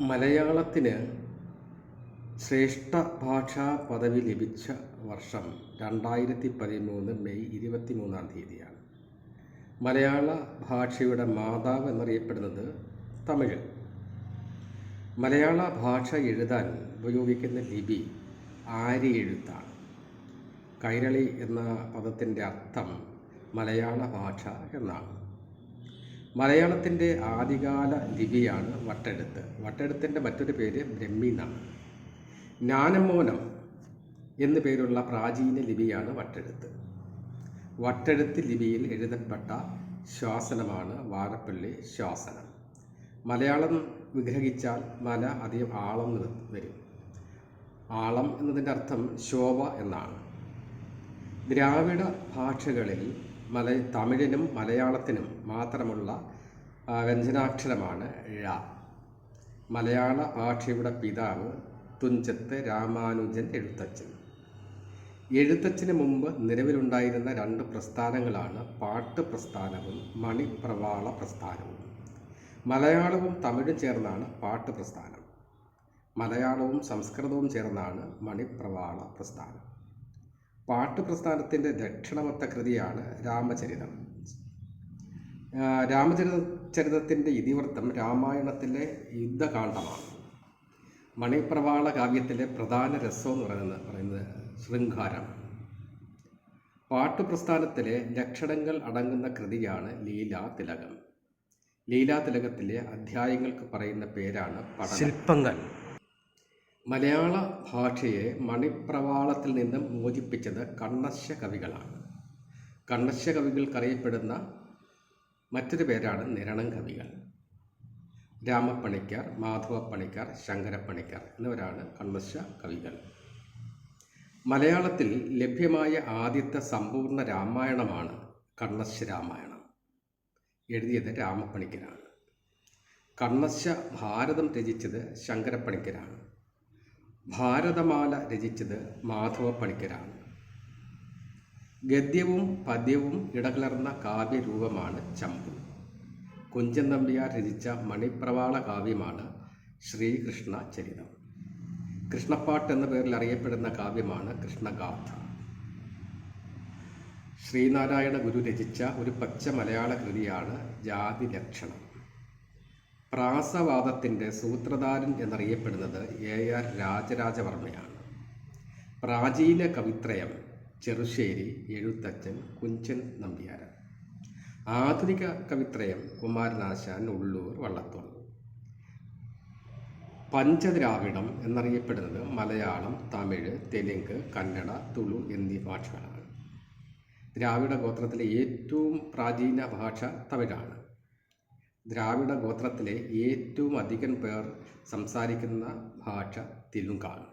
മലയാളത്തിന് ശ്രേഷ്ഠ ഭാഷാ പദവി ലഭിച്ച വർഷം രണ്ടായിരത്തി പതിമൂന്ന് മെയ് ഇരുപത്തി മൂന്നാം തീയതിയാണ്. മലയാള ഭാഷയുടെ മാതാവ് എന്നറിയപ്പെടുന്നത് തമിഴ്. മലയാള ഭാഷ എഴുതാൻ ഉപയോഗിക്കുന്ന ലിപി ആര്യ എഴുത്താണ്. കൈരളി എന്ന പദത്തിന്റെ അർത്ഥം മലയാള ഭാഷ എന്നാണ്. മലയാളത്തിന്റെ ആദ്യകാല ലിപിയാണ് വട്ടെഴുത്ത് വട്ടെഴുത്തിന്റെ മറ്റൊരു പേര് ബ്രഹ്മി എന്നാണ് ജ്ഞാനമോനം എന്നു പേരുള്ള പ്രാചീന ലിപിയാണ് വട്ടെഴുത്ത് വട്ടെഴുത്ത് ലിപിയിൽ എഴുതപ്പെട്ട ശ്വാസനമാണ് വാരപ്പള്ളി ശ്വാസനം. മലയാളം വിഗ്രഹിച്ചാൽ മല അധികം ആളം വരും. ആളം എന്നതിന്റെ അർത്ഥം ശോഭ എന്നാണ്. ദ്രാവിഡ ഭാഷകളിൽ മല തമിഴിനും മലയാളത്തിനും മാത്രമുള്ള വ്യഞ്ജനാക്ഷരമാണ് ഴ. മലയാള ഭാഷയുടെ പിതാവ് തുഞ്ചത്ത് രാമാനുജൻ എഴുത്തച്ഛൻ. എഴുത്തച്ഛന് മുമ്പ് നിലവിലുണ്ടായിരുന്ന രണ്ട് പ്രസ്ഥാനങ്ങളാണ് പാട്ട് പ്രസ്ഥാനവും മണിപ്രവാള പ്രസ്ഥാനവും. മലയാളവും തമിഴും ചേർന്നാണ് പാട്ട് പ്രസ്ഥാനം. മലയാളവും സംസ്കൃതവും ചേർന്നാണ് മണിപ്രവാള പ്രസ്ഥാനം. പാട്ട് പ്രസ്ഥാനത്തിന്റെ ദക്ഷിണമൊത്ത കൃതിയാണ് രാമചരിതം. രാമചരിത ചരിതത്തിന്റെ ഇതിവൃത്തം രാമായണത്തിലെ യുദ്ധകാന്ഡമാണ് മണിപ്രവാള കാവ്യത്തിലെ പ്രധാന രസം എന്ന് പറയുന്നത് പറയുന്നത് ശൃംഗാരം. പാട്ടുപ്രസ്ഥാനത്തിലെ ലക്ഷണങ്ങൾ അടങ്ങുന്ന കൃതിയാണ് ലീലാ തിലകം ലീലാ തിലകത്തിലെ അധ്യായങ്ങൾക്ക് പറയുന്ന പേരാണ് ശില്പങ്ങൾ. മലയാള ഭാഷയെ മണിപ്രവാളത്തിൽ നിന്നും മോചിപ്പിച്ചത് കണ്ണശ്ശ കവികളാണ് കണ്ണശ്ശ കവികൾക്കറിയപ്പെടുന്ന മറ്റൊരു പേരാണ് നിരണം കവികൾ. രാമപ്പണിക്കർ മാധവപ്പണിക്കർ ശങ്കരപ്പണിക്കർ എന്നിവരാണ് കണ്ണശ്ശ കവികൾ മലയാളത്തിൽ ലഭ്യമായ ആദ്യത്തെ സമ്പൂർണ രാമായണമാണ് കണ്ണശ്ശ രാമായണം എഴുതിയത് രാമപ്പണിക്കരാണ്. കണ്ണശ്ശ ഭാരതം രചിച്ചത് ശങ്കരപ്പണിക്കരാണ്. ഭാരതമാല രചിച്ചത് മാധവ പണിക്കരാണ് ഗദ്യവും പദ്യവും ഇടകലർന്ന കാവ്യരൂപമാണ് ചമ്പു. കുഞ്ചൻ നമ്പ്യാർ രചിച്ച മണിപ്രവാള കാവ്യമാണ് ശ്രീകൃഷ്ണ ചരിതം. കൃഷ്ണപ്പാട്ട് എന്ന പേരിൽ അറിയപ്പെടുന്ന കാവ്യമാണ് കൃഷ്ണഗാഥ. ശ്രീനാരായണ ഗുരു രചിച്ച ഒരു പച്ച മലയാള കൃതിയാണ് ജാതി ലക്ഷണം പ്രാസവാദത്തിന്റെ സൂത്രധാരൻ എന്നറിയപ്പെടുന്നത് എ ആർ രാജരാജവർമ്മയാണ്. പ്രാചീന കവിത്രയം ചെറുശ്ശേരി എഴുത്തച്ഛൻ കുഞ്ചൻ നമ്പ്യാർ ആധുനിക കവിത്രയം കുമാരനാശാൻ ഉള്ളൂർ വള്ളത്തോൾ. പഞ്ചദ്രാവിഡം എന്നറിയപ്പെടുന്നത് മലയാളം തമിഴ് തെലുങ്ക് കന്നഡ തുളു എന്നീ ഭാഷകളാണ്. ദ്രാവിഡ ഗോത്രത്തിലെ ഏറ്റവും പ്രാചീന ഭാഷ തമിഴാണ്. ദ്രാവിഡ ഗോത്രത്തിലെ ഏറ്റവും അധികം പേർ സംസാരിക്കുന്ന ഭാഷ തെലുങ്കാണ്.